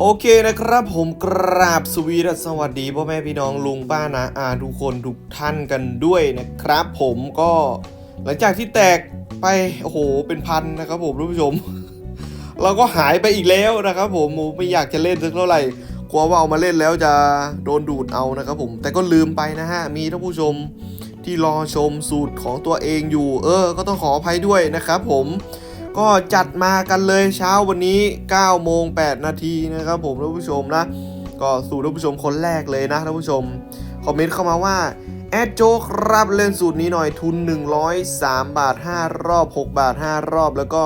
โอเคนะครับผมกราบสวีดสสวัสดีพ่อแม่พี่น้องลุงป้านะอาทุกคนทุกท่านกันด้วยนะครับ ผมก็หลังจากที่แตกไปโอ้โหเป็นพันนะครับผมท่านผู้ชม เราก็หายไปอีกแล้วนะครับผมผมไม่อยากจะเล่นสักเท่าไหร่กลัวว่าเอามาเล่นแล้วจะโดนดูดเอานะครับผม แต่ก็ลืมไปนะฮะมีท่านผู้ชมที่รอชมสูตรของตัวเองอยู่ เออ ก็ต้องขออภัยด้วยนะครับผม ก็จัดมากันเลยเช้าวันนี้9โมง8นาทีนะครับผมท่านผู้ชมนะ ก็สู่ท่านผู้ชมคนแรกเลยนะท่านผู้ชม คอมเมนต์เข้ามาว่าแอดโจครับเล่นสูตรนี้หน่อยทุน 103 บาท 5 รอบ 6 บาท 5 รอบแล้วก็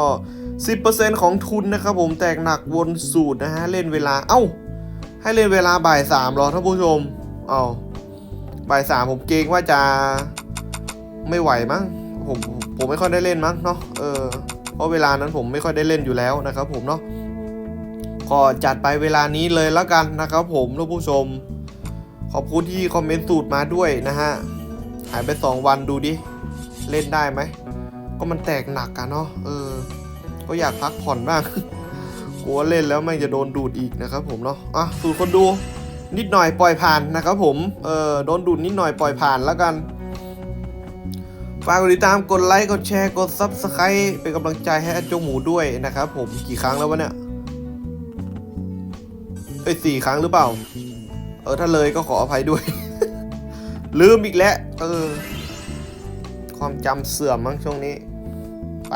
10%ของทุนนะครับผมแตกหนักวนสูตรนะฮะ เล่นเวลา เอ้า ให้เล่นเวลาบ่าย3หรอท่านผู้ชม เอ้าบ่าย3ผมเกรงว่าจะไม่ไหวมั้งผมผมไม่ค่อยได้เล่นมั้งเนาะเออ ราะเวลานั้นผมไม่ค่อยได้เล่นอยู่แล้วนะครับ ผมเนาะก็จัดไปเวลานี้เลยแล้วกันนะครับ ผมท่านผู้ชม ขอบคุณที่คอมเมนต์สูตรมาด้วยนะฮะหายไป 2 วันดูดิเล่นได้ไหมก็มันแตกหนักอะเนาะเออ ก็อยากพักผ่อนบ้างกลัวเล่นแล้วไม่จะโดนดูดอีกนะครับ ผมเนาะอะสูตรคนดูนิดหน่อยปล่อยผ่านนะครับ ผมเออโดนดูดนิดหน่อยปล่อยผ่านแล้วกัน ฝากกดติดตามกดไลค์กดแชร์กด Subscribe เป็นกำลังใจให้อาโจหมูด้วยนะครับผมกี่ครั้งแล้ววะเนี่ยเอ้ยสี่ครั้งหรือเปล่า เออถ้าเลยก็ขออภัยด้วย ลืมอีกแล้วเออ ความจำเสื่อมมั้งช่วงนี้ ไป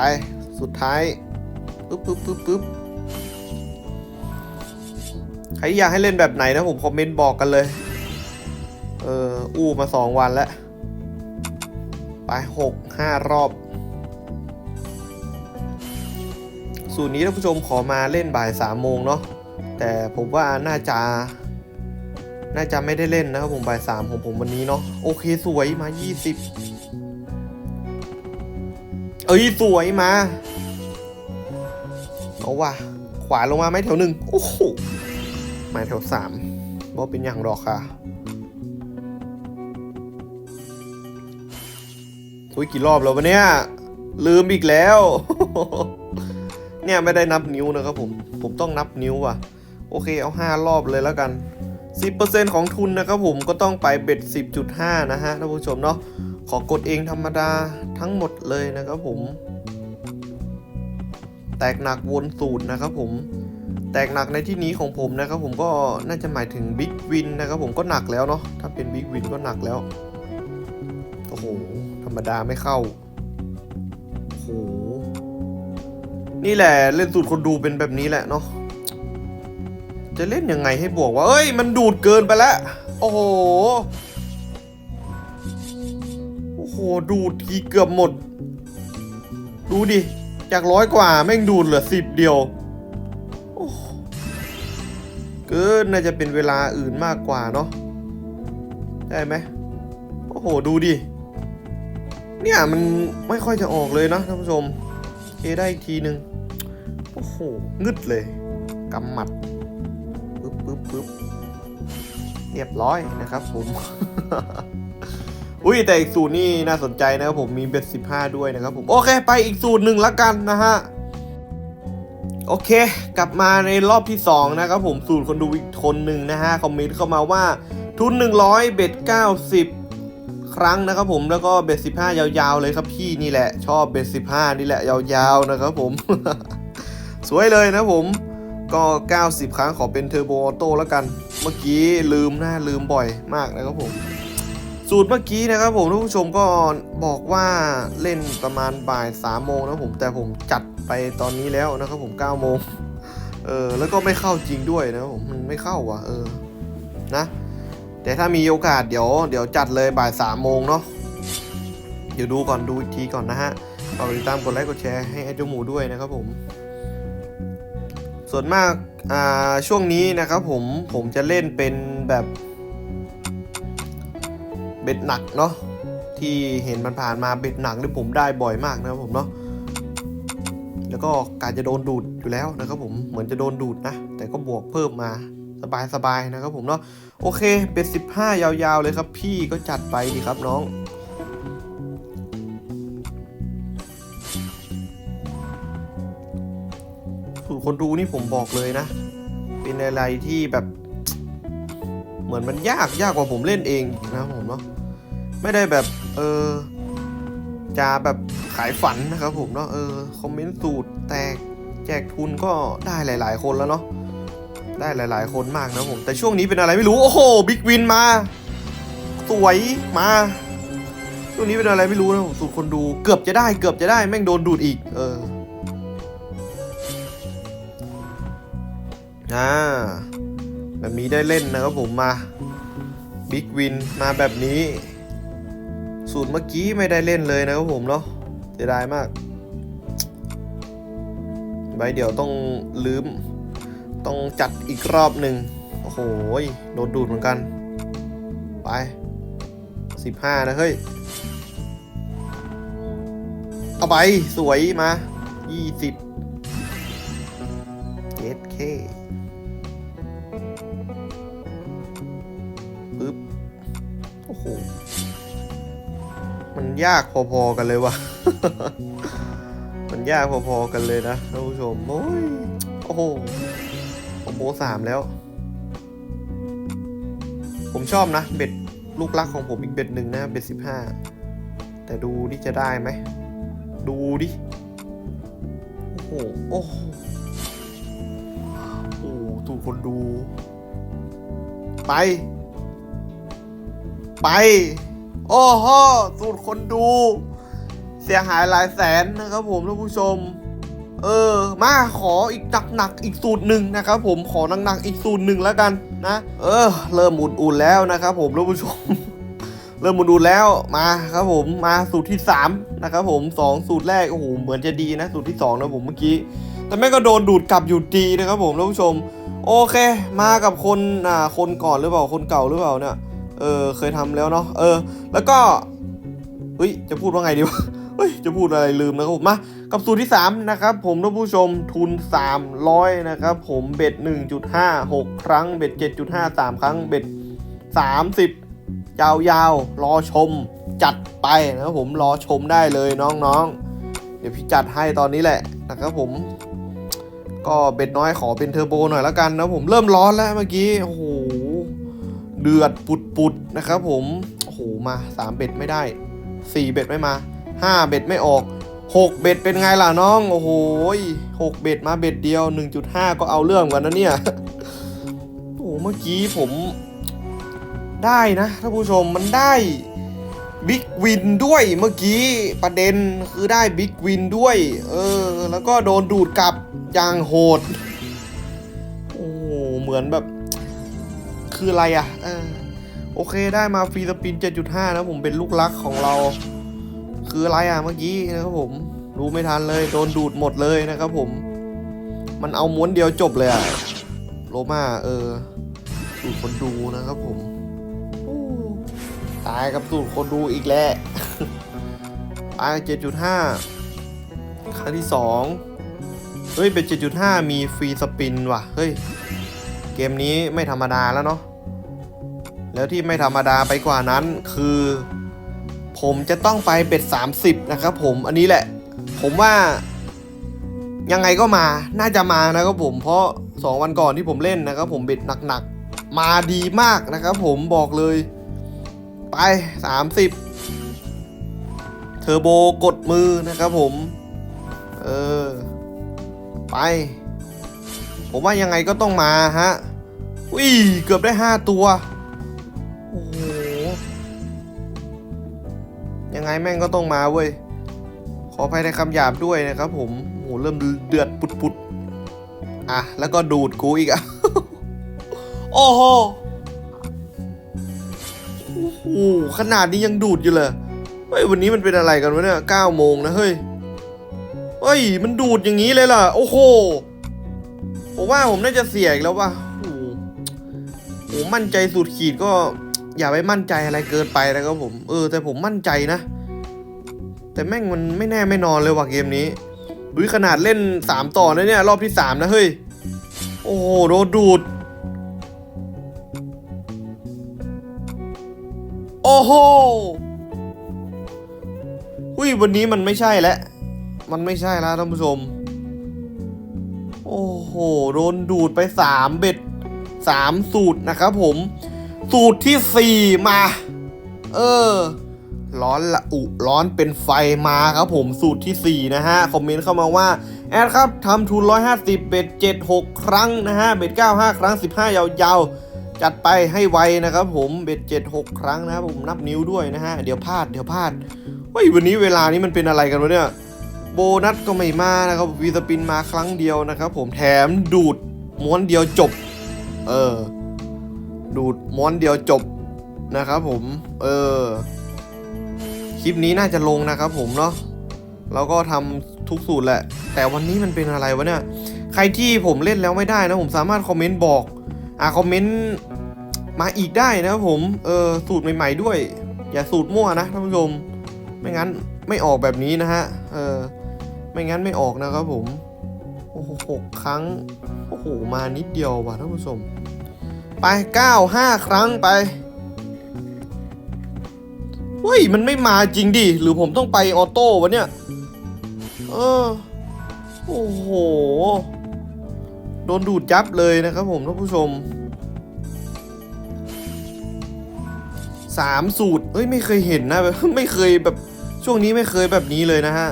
สุดท้ายปึ๊บปึ๊บปึ๊บปึ๊บใครอยากให้เล่นแบบไหนนะผมคอมเมนต์บอกกันเลย เอออู้มาสองวันแล้ว หกห้ารอบ สูตรนี้ท่านผู้ชมขอมาเล่นบ่ายสามโมงเนาะแต่ผมว่าน่าจะน่าจะไม่ได้เล่นนะครับผมบ่ายสามของผมวันนี้เนาะโอเคสวยมา 20 เอ้ยสวยมา เอาว่ะ ขวาลงมาไหมแถวหนึ่งโอ้โหมาแถวสามว่เป็นอย่างหรอกค่ะ อุ้ยกี่รอบแล้ววะเนี่ยลืมอีกแล้ว เนี่ยไม่ได้นับนิ้วนะครับผมผมต้องนับนิ้วว่ะ โอเคเอา 5 รอบเลยแล้วกัน 10%ของทุนนะครับผมก็ต้องไปเบ็ด 10.5 นะฮะท่านผู้ชมเนาะขอกดเองธรรมดาทั้งหมดเลยนะครับผม แตกหนักวนสูตรนะครับผมแตกหนักในที่นี้ของผมนะครับผมก็น่าจะหมายถึงบิ๊กวินนะครับผมก็หนักแล้วเนาะถ้าเป็นบิ๊กวินก็หนักแล้วโอ้โห รรมดาไม่เข้าโหนี่แหละเล่นสูตรคนดูเป็นแบบนี้แหละเนาะจะเล่นยังไงให้บวกว่าเอ้ย มันดูดเกินไปแล้วโอ้โหโอ้โหดูดทีเกือบหมด ดูดิ จากร้อยกว่าแม่งดูดเหลือสิบเดียวเกินน่าจะเป็นเวลาอื่นมากกว่าเนาะได้ไหมโอ้โห ดูดิ เนี่ยมันไม่ค่อยจะออกเลยนะท่านผู้ชมเคได้อีกทีนึงโอ้โหงึดเลยกำหมัดปึ๊บปึ๊บปึ๊บเรียบร้อยนะครับผมอุ้ยแต่อีกสูตรนี่น่าสนใจนะครับผมมีเบ็ดสิบห้าด้วยนะครับผมโอเคไปอีกสูตรหนึ่งละกันนะฮะโอเค กลับมาในรอบที่ 2 นะครับผมสูตรคนดูอีกคนหนึ่งนะฮะ คอมเมนต์เข้ามาว่าทุน 100 เบ็ด 90 ครั้งนะครับผมแล้วก็เบ็ด15ยาวๆเลยครับพี่นี่แหละชอบเบ็ด15นี่แหละยาวๆนะครับผม สวยเลยนะผมก็ 90 ครั้งขอเป็นเทอร์โบออโต้แล้วกัน เมื่อกี้ลืมนะลืมบ่อยมากนะครับผม สูตรเมื่อกี้นะครับผมท่านผู้ชมก็บอกว่าเล่นประมาณบ่าย3โมงนะผมแต่ผมจัดไปตอนนี้แล้วนะครับผม9โมงเออแล้วก็ไม่เข้าจริงด้วยนะผมมันไม่เข้าว่ะเออนะ แต่ถ้ามีโอกาสเดี๋ยวเดี๋ยวจัดเลยบ่าย3โมงเนาะเดี๋ยวดูก่อนดูอีกทีก่อนนะฮะฝากติดตามกดไลค์กดแชร์ให้ไอ้เจ้าหมูด้วยนะครับผม ส่วนมากอ่าช่วงนี้นะครับผมผมจะเล่นเป็นแบบเบ็ดหนักเนาะที่เห็นมันผ่านมาเบ็ดหนักที่ผมได้บ่อยมากนะครับผมเนาะแล้วก็การจะโดนดูดอยู่แล้วนะครับผมเหมือนจะโดนดูดนะ แต่ก็บวกเพิ่มมา สบายๆนะครับผมเนาะโอเคเบ็ด15 ยาวๆเลยครับ พี่ก็จัดไปดีครับน้องสูตรคนดูนี่ผมบอกเลยนะ เป็นอะไรที่แบบเหมือนมันยากยากกว่าผมเล่นเองนะผมเนาะไม่ได้แบบเออจะแบบขายฝันนะครับผมเนาะเออคอมเมนต์สูตรแตกแจกทุนก็ได้หลาย ๆ คนแล้วเนาะ ได้หลาย ๆ คนมากนะผม แต่ช่วงนี้เป็นอะไรไม่รู้ โอ้โหบิ๊กวินมา สวยมา ช่วงนี้เป็นอะไรไม่รู้นะผมสูตรคนดูเกือบจะได้เกือบจะได้แม่งโดนดูดอีก เอออ่าแบบนี้ได้เล่นนะครับผมมาบิ๊กวินมาแบบนี้ สูตรเมื่อกี้ไม่ได้เล่นเลยนะครับผมเนาะเสียดายมากไว้เดี๋ยวต้องลืม ต้องจัดอีกรอบหนึ่งโอ้โหโดนดูดเหมือนกัน ไปสิบห้านะเฮ้ย เอาไป สวยมายี่สิบเจ็ดเคปึ๊บ โอ้โห มันยากพอๆกันเลยวะมันยากพอๆกันเลยนะท่านผู้ชม โอ้ย โอ้โห ผมโบสามแล้ว ผมชอบนะ เบ็ดลูกรักของผมอีกเบ็ดหนึ่งนะ เบ็ดสิบห้า แต่ดูที่จะได้ไหม ดูดิโอ้โหโอ้โห โอ้โหถูกคนดู ไป ไป โอ้โหสูตรคนดู เสียหายหลายแสนนะครับผมท่านผู้ชม เออ มาขออีกหนักๆอีกสูตรหนึ่งนะครับผมขอหนักๆอีกสูตรหนึ่งแล้วกันนะ เออ เริ่มอุ่นๆแล้วนะครับผมท่านผู้ชม เริ่มอุ่นๆแล้วมาครับผมมาสูตรที่3นะครับผมสองสูตรแรกโอ้โหเหมือนจะดีนะ สูตรที่2นะผมเมื่อกี้ แต่แม่ก็โดนดูดกลับอยู่ดีนะครับผมท่านผู้ชม โอเค มากับคนอ่าคนก่อนหรือเปล่าคนเก่าหรือเปล่าเนี่ยเออเคยทำแล้วเนาะเออ แล้วก็เฮ้ยจะพูดว่าไงดีวะ เฮ้ยจะพูดอะไรลืมนะครับผมมากับสูตรที่ 3 นะครับผมท่านผู้ชมทุน 300 นะครับผมเบ็ด 1.5 6 ครั้งเบ็ด 7.5 3 ครั้งเบ็ด 30 ยาวๆ รอชมจัดไปนะครับผมรอชมได้เลยน้องๆ เดี๋ยวพี่จัดให้ตอนนี้แหละนะครับผม ก็เบ็ดน้อยขอเป็นเทอร์โบหน่อยแล้วกันนะผมเริ่มร้อนแล้วเมื่อกี้โอ้โหเดือดปุดๆนะครับผมโอ้โหมาสามเบ็ดไม่ได้สี่เบ็ดไม่มา ห้าเบ็ดไม่ออกหกเบ็ดเป็นไงล่ะน้อง โอ้โหหกเบ็ดมาเบ็ดเดียว 1.5 ก็เอาเรื่องกันนะเนี่ย โอ้โหเมื่อกี้ผมได้นะท่านผู้ชมมันได้บิ๊กวินด้วยเมื่อกี้ประเด็นคือได้บิ๊กวินด้วย เออ แล้วก็โดนดูดกลับอย่างโหด โอ้เหมือนแบบ คืออะไรอะ่ะโอเคได้มาฟรีสปิน 7.5 นะผมเป็นลูกรักของเรา คืออะไรอะเมื่อกี้นะครับผมรู้ไม่ทันเลยโดนดูดหมดเลยนะครับผม มันเอาม้วนเดียวจบเลยอะโรมาเออสูตรคนดูนะครับผมตายกับสูตรคนดูอีกแล้วตายเจ็ดจุดห้าครั้งที่สองเฮ้ยเป็นเจ็ดจุดห้ามีฟรีสปินว่ะเฮ้ยเกมนี้ไม่ธรรมดาแล้วเนาะแล้วที่ไม่ธรรมดาไปกว่านั้นคือ ผมจะต้องไปเบ็ด 30 นะครับผมอันนี้แหละ ผมว่ายังไงก็มาน่าจะมานะครับผมเพราะ 2 วันก่อนที่ผมเล่นนะครับผมเบ็ดหนักๆ มาดีมากนะครับผมบอกเลย ไป 30 เทอร์โบกดมือนะครับผม เออ ไป ผมว่ายังไงก็ต้องมาฮะอุ้ยเกือบได้ 5 ตัว แม่งก็ต้องมาเว้ย ขออภัยในคำหยาบด้วยนะครับผมโอ้โหเริ่มเดือดปุดๆอะ แล้วก็ดูดกูอีกอะ โอ้โหโอ้โหขนาดนี้ยังดูดอยู่เลยเฮ้ยวันนี้มันเป็นอะไรกันวะเนี่ยเก้าโมงนะเฮ้ย เฮ้ย มันดูดอย่างนี้เลยล่ะ โอ้โห ผมว่าผมน่าจะเสียอีกแล้วว่ะโอ้โหโอ้โหมั่นใจสุดขีดก็อย่าไปมั่นใจอะไรเกินไปนะครับผม เออ แต่ผมมั่นใจนะ แต่แม่งมันไม่แน่ไม่นอนเลยว่ะเกมนี้ดูขนาดเล่นสามต่อนะเนี่ย รอบที่สามนะเฮ้ย โอ้โหโดนดูด โอ้โหอุ้ยวันนี้มันไม่ใช่แล้ว มันไม่ใช่แล้วท่านผู้ชม โอ้โหโดนดูดไปสามเบ็ดสามสูตรนะครับผม สูตรที่สี่มา เออ ร้อนละอุร้อนเป็นไฟมาครับผมสูตรที่ 4 นะฮะ คอมเมนต์เข้ามาว่า แอดครับทำทุน 150 เบ็ด 7 6 ครั้งนะฮะ เบ็ด 9 5 ครั้ง 15 ยาวๆ จัดไปให้ไวนะครับผม เบ็ด 7 6 ครั้งนะครับผมนับนิ้วด้วยนะฮะ เดี๋ยวพลาดเดี๋ยวพลาดเฮ้ยวันนี้เวลานี้มันเป็นอะไรกันวะเนี่ย โบนัสก็ไม่มานะครับวีสปินมาครั้งเดียวนะครับผมแถมดูดม้วนเดียวจบ เออ ดูดม้วนเดียวจบนะครับผม เออ คลิปนี้น่าจะลงนะครับผมเนาะแล้วก็ทำทุกสูตรแหละ แต่วันนี้มันเป็นอะไรวะเนี่ย ใครที่ผมเล่นแล้วไม่ได้นะ ผมสามารถคอมเมนต์บอก อ่าคอมเมนต์มาอีกได้นะครับผม เออสูตรใหม่ ๆ ด้วย อย่าสูตรมั่วนะท่านผู้ชม ไม่งั้นไม่ออกแบบนี้นะฮะ เออ ไม่งั้นไม่ออกนะครับผม โอ้โหหกครั้ง โอ้โห มานิดเดียวว่ะท่านผู้ชม ไปเก้าห้าครั้งไป เฮ้ย มันไม่มาจริงดิ หรือผมต้องไปออโต้วะเนี่ย เออ โอ้โห โดนดูดยับเลยนะครับผมท่านผู้ชมสามสูตรเฮ้ยไม่เคยเห็นนะแบบไม่เคยแบบช่วงนี้ไม่เคยแบบนี้เลยนะฮะ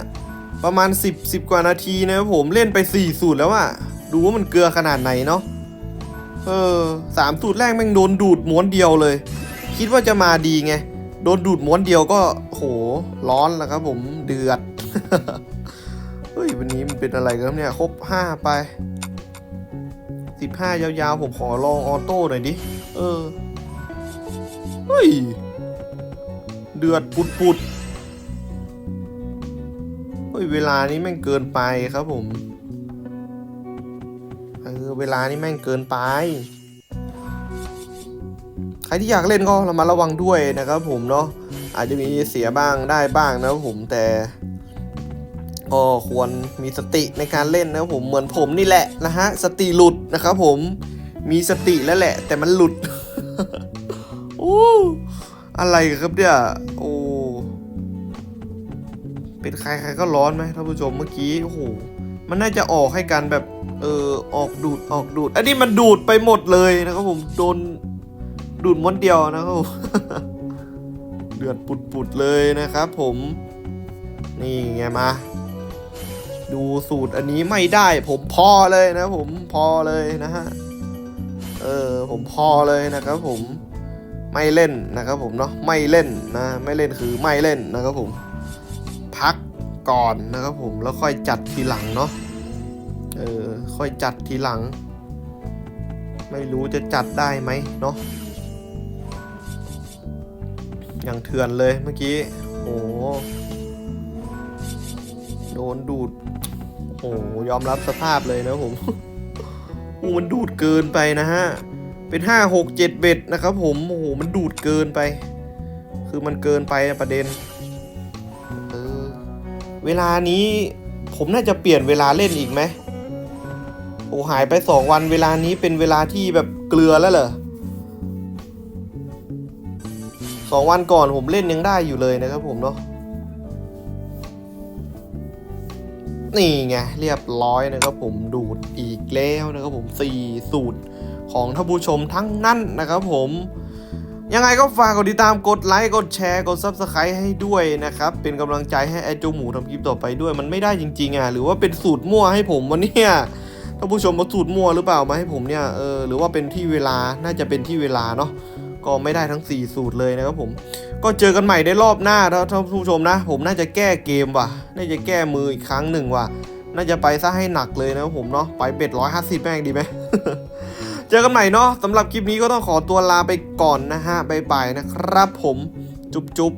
ประมาณ 10 10 กว่านาทีนะครับผมเล่นไป 4 สูตรแล้วอะดูว่ามันเกลือขนาดไหนเนาะเออสามสูตรแรกแม่งโดนดูดม้วนเดียวเลย คิดว่าจะมาดีไง โดนดูดม้วนเดียวก็โหร้อนแล้วครับผมเดือด เฮ้ยวันนี้มันเป็นอะไรกันเนี่ย ครบห้าไปสิบห้ายาวๆ ผมขอลองออโต้หน่อยดิ เออ เฮ้ย เดือดปุดๆ เฮ้ย เวลานี้แม่งเกินไปครับผม เออ เวลานี้แม่งเกินไป ใครที่อยากเล่นก็ระมัดระวังด้วยนะครับ ผมเนาะอาจจะมีเสียบ้างได้บ้างนะครับผมแต่ก็ควรมีสติในการเล่นนะครับผมเหมือนผมนี่แหละนะฮะสติหลุดนะครับผมมีสติแล้วแหละ แต่มันหลุดโอ้อะไรครับเนี่ยโอ้เป็นใครใครก็ร้อนไหมท่านผู้ชมเมื่อกี้โอ้โหมันน่าจะออกให้กันแบบเออออกดูดออกดูด อันนี้มันดูดไปหมดเลยนะครับผมโดน ดูดม้วนเดียวนะครับเดือดปุดๆเลยนะครับผม นี่ไงมาดูสูตรอันนี้ไม่ได้ผมพอเลยนะผมพอเลยนะฮะ เออผมพอเลยนะครับผมไม่เล่นนะครับผมเนาะไม่เล่นนะ ไม่เล่นคือไม่เล่นนะครับผม พักก่อนนะครับผมแล้วค่อยจัดทีหลังเนาะเออค่อยจัดทีหลัง ไม่รู้จะจัดได้ไหมเนาะ อย่างเถื่อนเลยเมื่อกี้ โอ้โหโดนดูด โอ้โหยอมรับสภาพเลยนะผมโอ้มันดูดเกินไปนะฮะ เป็นห้าหกเจ็ดเบ็ดนะครับผม โอ้โห มันดูดเกินไป คือมันเกินไปประเด็น เออ เวลานี้ผมน่าจะเปลี่ยนเวลาเล่นอีกไหม โอ้หายไปสองวันเวลานี้เป็นเวลาที่แบบเกลือแล้วเหรอ สองวันก่อนผมเล่นยังได้อยู่เลยนะครับผมเนาะนี่ไงเรียบร้อยนะครับผมดูดอีกแล้วนะครับผมสี่สูตรของท่านผู้ชมทั้งนั้นนะครับผม ยังไงก็ฝากกดติดตามกดไลค์กดแชร์กด Subscribe ให้ด้วยนะครับ เป็นกำลังใจให้ไอโจหมูทำคลิปต่อไปด้วยมันไม่ได้จริง ๆอะหรือว่าเป็นสูตรมั่วให้ผมวันนี้ท่านผู้ชมมาสูตรมั่วหรือเปล่ามาให้ผมเนี่ยเออหรือว่าเป็นที่เวลาน่าจะเป็นที่เวลาเนาะ ก็ไม่ได้ทั้ง 4 สูตรเลยนะครับผม ก็เจอกันใหม่ในรอบหน้าถ้าท่านผู้ชมนะ ผมน่าจะแก้เกมว่ะ น่าจะแก้มืออีกครั้งหนึ่งว่ะ น่าจะไปซะให้หนักเลยนะครับผมเนาะ ไปเบ็ดร้อยห้าสิบแม่งดีไหม เจอกันใหม่เนาะสำหรับคลิปนี้ก็ต้องขอตัวลาไปก่อนนะฮะบ๊ายบายนะครับผม จุ๊บจุ๊บ